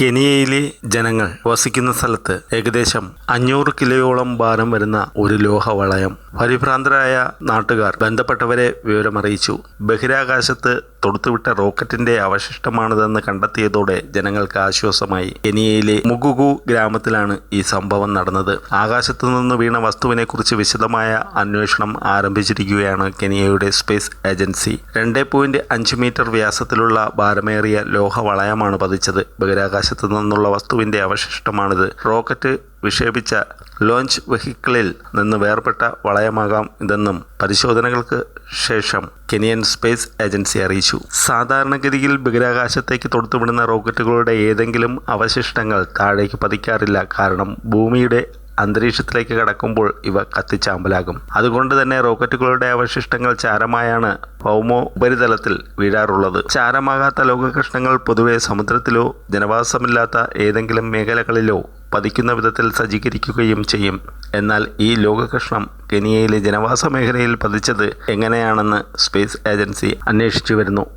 കെനിയയിലെ ജനങ്ങൾ വസിക്കുന്ന സ്ഥലത്ത് ഏകദേശം അഞ്ഞൂറ് കിലോയോളം ഭാരം വരുന്ന ഒരു ലോഹവളയം. പരിഭ്രാന്തരായ നാട്ടുകാർ ബന്ധപ്പെട്ടവരെ വിവരമറിയിച്ചു. ബഹിരാകാശത്ത് തൊടുത്തുവിട്ട റോക്കറ്റിന്റെ അവശിഷ്ടമാണിതെന്ന് കണ്ടെത്തിയതോടെ ജനങ്ങൾക്ക് ആശ്വാസമായി. കെനിയയിലെ മുഗുഗു ഗ്രാമത്തിലാണ് ഈ സംഭവം നടന്നത്. ആകാശത്തു നിന്ന് വീണ വസ്തുവിനെക്കുറിച്ച് വിശദമായ അന്വേഷണം ആരംഭിച്ചിരിക്കുകയാണ് കെനിയയുടെ സ്പേസ് ഏജൻസി. രണ്ട് പോയിന്റ് അഞ്ച് മീറ്റർ വ്യാസത്തിലുള്ള ഭാരമേറിയ ലോഹവളയമാണ് പതിച്ചത്. ബഹിരാകാശത്തു നിന്നുള്ള വസ്തുവിന്റെ അവശിഷ്ടമാണിത്. റോക്കറ്റ് വിക്ഷേപിച്ച ലോഞ്ച് വെഹിക്കിളിൽ നിന്ന് വേർപെട്ട വളയമാകാം ഇതെന്നും പരിശോധനകൾക്ക് ശേഷം കെനിയൻ സ്പേസ് ഏജൻസി അറിയിച്ചു. സാധാരണഗതിയിൽ ബഹിരാകാശത്തേക്ക് തൊടുത്തുവിടുന്ന റോക്കറ്റുകളുടെ ഏതെങ്കിലും അവശിഷ്ടങ്ങൾ താഴേക്ക് പതിക്കാറില്ല. കാരണം ഭൂമിയുടെ അന്തരീക്ഷത്തിലേക്ക് കടക്കുമ്പോൾ ഇവ കത്തിച്ചാമ്പലാകും. അതുകൊണ്ട് തന്നെ റോക്കറ്റുകളുടെ അവശിഷ്ടങ്ങൾ ചാരമായാണ് ഭൗമോ ഉപരിതലത്തിൽ വീഴാറുള്ളത്. ചാരമാകാത്ത ലോകകൃഷ്ണങ്ങൾ പൊതുവെ സമുദ്രത്തിലോ ജനവാസമില്ലാത്ത ഏതെങ്കിലും മേഖലകളിലോ പതിക്കുന്ന വിധത്തിൽ സജ്ജീകരിക്കുകയും ചെയ്യും. എന്നാൽ ഈ ലോകകൃഷ്ണം കെനിയയിലെ ജനവാസ മേഖലയിൽ പതിച്ചത് എങ്ങനെയാണെന്ന് സ്പേസ് ഏജൻസി അന്വേഷിച്ചു വരുന്നു.